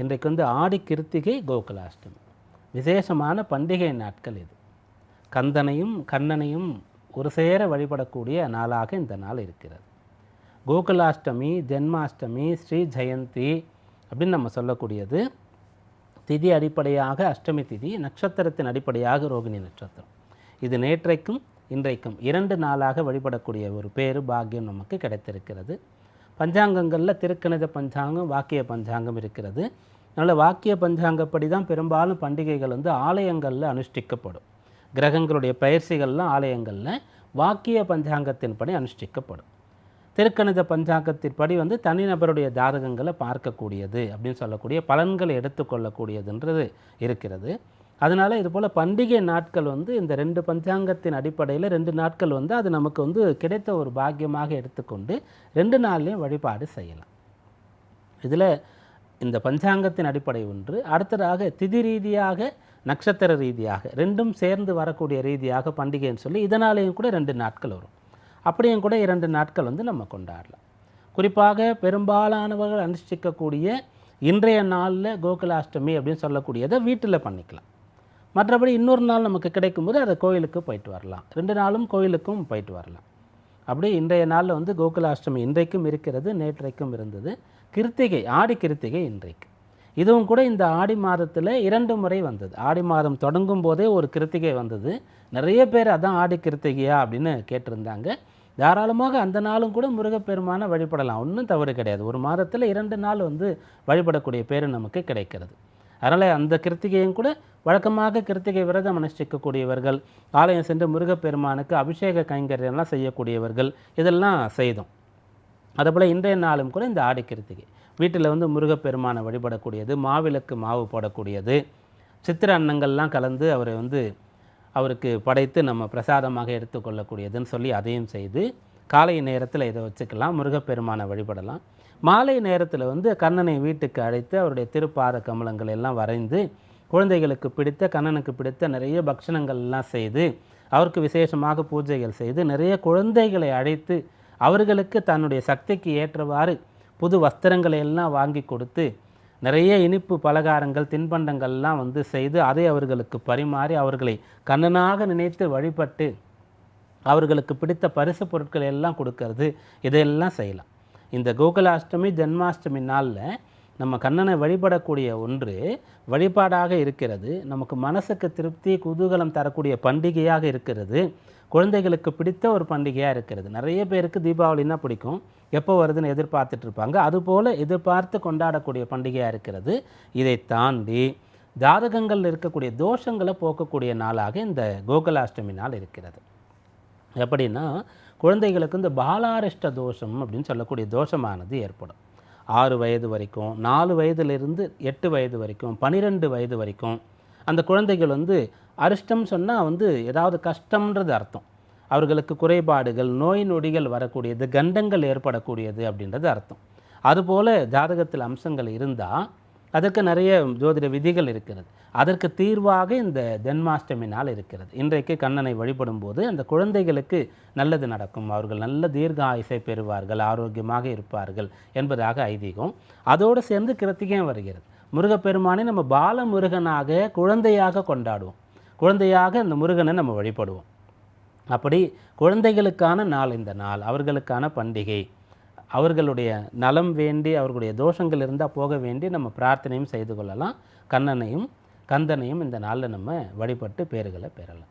இன்றைக்கு வந்து ஆடி கிருத்திகை கோகுலாஷ்டமி. விசேஷமான பண்டிகை நாட்கள் இது. கந்தனையும் கண்ணனையும் ஒரு சேர வழிபடக்கூடிய நாளாக இந்த நாள் இருக்கிறது. கோகுலாஷ்டமி ஜென்மாஷ்டமி ஸ்ரீ ஜெயந்தி அப்படின்னு நம்ம சொல்லக்கூடியது திதி அடிப்படையாக அஷ்டமி திதி நட்சத்திரத்தின் அடிப்படையாக ரோகிணி நட்சத்திரம். இது நேற்றைக்கும் இன்றைக்கும் இரண்டு நாளாக வழிபடக்கூடிய ஒரு பேரு பாக்கியம் நமக்கு கிடைத்திருக்கிறது. பஞ்சாங்கங்களில் திருக்கணித பஞ்சாங்கம் வாக்கிய பஞ்சாங்கம் இருக்கிறது. அதனால் வாக்கிய பஞ்சாங்கப்படி தான் பெரும்பாலும் பண்டிகைகள் வந்து ஆலயங்களில் அனுஷ்டிக்கப்படும். கிரகங்களுடைய பயிற்சிகள்லாம் ஆலயங்களில் வாக்கிய பஞ்சாங்கத்தின்படி அனுஷ்டிக்கப்படும். திருக்கணித பஞ்சாங்கத்தின்படி வந்து தனிநபருடைய ஜாதகங்களை பார்க்கக்கூடியது அப்படின்னு சொல்லக்கூடிய பலன்களை எடுத்துக்கொள்ளக்கூடியதுன்றது இருக்கிறது. அதனால் இது போல் பண்டிகை நாட்கள் வந்து இந்த ரெண்டு பஞ்சாங்கத்தின் அடிப்படையில் ரெண்டு நாட்கள் வந்து அது நமக்கு வந்து கிடைத்த ஒரு பாக்கியமாக எடுத்துக்கொண்டு ரெண்டு நாள்லையும் வழிபாடு செய்யலாம். இதில் இந்த பஞ்சாங்கத்தின் அடிப்படை ஒன்று அடுத்ததாக திதி ரீதியாக நட்சத்திர ரீதியாக ரெண்டும் சேர்ந்து வரக்கூடிய ரீதியாக பண்டிகைன்னு சொல்லி இதனாலேயும் கூட ரெண்டு நாட்கள் வரும். அப்படியும் கூட இரண்டு நாட்கள் வந்து நம்ம கொண்டாடலாம். குறிப்பாக பெரும்பாலானவர்கள் அனுஷ்டிக்கக்கூடிய இன்றைய நாளில் கோகுலாஷ்டமி அப்படின்னு சொல்லக்கூடியதை வீட்டில் பண்ணிக்கலாம். மற்றபடி இன்னொரு நாள் நமக்கு கிடைக்கும்போது அதை கோயிலுக்கு போயிட்டு வரலாம். ரெண்டு நாளும் கோயிலுக்கும் போயிட்டு வரலாம். அப்படி இன்றைய நாளில் வந்து கோகுலாஷ்டமி இன்றைக்கும் இருக்கிறது நேற்றைக்கும் இருந்தது. கிருத்திகை ஆடி கிருத்திகை இன்றைக்கு. இதுவும் கூட இந்த ஆடி மாதத்தில் இரண்டு முறை வந்தது. ஆடி மாதம் தொடங்கும் போதே ஒரு கிருத்திகை வந்தது. நிறைய பேர் அதான் ஆடி கிருத்திகையா அப்படின்னு கேட்டிருந்தாங்க. தாராளமாக அந்த நாளும் கூட முருகப்பெருமானை வழிபடலாம். ஒன்றும் தவறு கிடையாது. ஒரு மாதத்தில் இரண்டு நாள் வந்து வழிபடக்கூடிய பேர் நமக்கு கிடைக்கிறது. அதனால் அந்த கிருத்திகையும் கூட வழக்கமாக கிருத்திகை விரதம் அனுஷ்டிக்கக்கூடியவர்கள் ஆலயம் சென்று முருகப்பெருமானுக்கு அபிஷேக கைங்கரியெல்லாம் செய்யக்கூடியவர்கள் இதெல்லாம் செய்தோம். அதுபோல் இன்றைய நாளும் கூட இந்த ஆடி கிருத்திகை. வீட்டில் வந்து முருகப்பெருமானை வழிபடக்கூடியது மாவிளக்கு மாவு போடக்கூடியது சித்திர அன்னங்கள்லாம் கலந்து அவரை வந்து அவருக்கு படைத்து நம்ம பிரசாதமாக எடுத்துக்கொள்ளக்கூடியதுன்னு சொல்லி அதையும் செய்து காலை நேரத்தில் இதை வச்சுக்கலாம். முருகப்பெருமானை வழிபடலாம். மாலை நேரத்தில் வந்து கண்ணனை வீட்டுக்கு அழைத்து அவருடைய திருப்பாத கமலங்கள் எல்லாம் வரைந்து குழந்தைகளுக்கு பிடித்த கண்ணனுக்கு பிடித்த நிறைய பக்ஷணங்கள் எல்லாம் செய்து அவருக்கு விசேஷமாக பூஜைகள் செய்து நிறைய குழந்தைகளை அழைத்து அவர்களுக்கு தன்னுடைய சக்திக்கு ஏற்றவாறு புது வஸ்திரங்களை எல்லாம் வாங்கி கொடுத்து நிறைய இனிப்பு பலகாரங்கள் தின்பண்டங்கள்லாம் வந்து செய்து அதை அவர்களுக்கு பரிமாறி அவர்களை கண்ணனாக நினைத்து வழிபட்டு அவர்களுக்கு பிடித்த பரிசு பொருட்கள் எல்லாம் கொடுக்கறது இதையெல்லாம் செய்யலாம். இந்த கோகுலாஷ்டமி ஜென்மாஷ்டமி நாளில் நம்ம கண்ணனை வழிபடக்கூடிய ஒன்று வழிபாடாக இருக்கிறது நமக்கு மனசுக்கு திருப்தி குதூகலம் தரக்கூடிய பண்டிகையாக இருக்கிறது குழந்தைகளுக்கு பிடித்த ஒரு பண்டிகையாக இருக்கிறது. நிறைய பேருக்கு தீபாவளின்னா பிடிக்கும். எப்போ வருதுன்னு எதிர்பார்த்துட்டு இருப்பாங்க. அதுபோல் எதிர்பார்த்து கொண்டாடக்கூடிய பண்டிகையாக இருக்கிறது. இதை தாண்டி ஜாதகங்களில் இருக்கக்கூடிய தோஷங்களை போக்கக்கூடிய நாளாக இந்த கோகுலாஷ்டமி நாள் இருக்கிறது. எப்படின்னா குழந்தைகளுக்கு இந்த பாலாரிஷ்ட தோஷம் அப்படின்னு சொல்லக்கூடிய தோஷமானது ஏற்படும். ஆறு வயது வரைக்கும் நாலு வயதிலிருந்து எட்டு வயது வரைக்கும் பன்னிரெண்டு வயது வரைக்கும் அந்த குழந்தைகள் வந்து அரிஷ்டம் சொன்னால் வந்து ஏதாவது கஷ்டம்ன்றது அர்த்தம். அவர்களுக்கு குறைபாடுகள் நோய் நொடிகள் வரக்கூடியது கண்டங்கள் ஏற்படக்கூடியது அப்படின்றது அர்த்தம். அதுபோல் ஜாதகத்தில் அம்சங்கள் இருந்தால் அதற்கு நிறைய ஜோதிட விதிகள் இருக்கிறது. அதற்கு தீர்வாக இந்த ஜென்மாஷ்டமி நாள் இருக்கிறது. இன்றைக்கு கண்ணனை வழிபடும் போது அந்த குழந்தைகளுக்கு நல்லது நடக்கும். அவர்கள் நல்ல தீர்க்க ஆயுசை பெறுவார்கள் ஆரோக்கியமாக இருப்பார்கள் என்பதாக ஐதீகம். அதோடு சேர்ந்து கிருத்திகையும் வருகிறது. முருகப்பெருமானை நம்ம பால முருகனாக குழந்தையாக கொண்டாடுவோம். குழந்தையாக அந்த முருகனை நம்ம வழிபடுவோம். அப்படி குழந்தைகளுக்கான நாள் இந்த நாள். அவர்களுக்கான பண்டிகை. அவர்களுடைய நலம் வேண்டி அவர்களுடைய தோஷங்கள் இருந்தால் போக வேண்டி நம்ம பிரார்த்தனையும் செய்து கொள்ளலாம். கண்ணனையும் கந்தனையும் இந்த நாளில் நம்ம வழிபட்டு பேறுகளை பெறலாம்.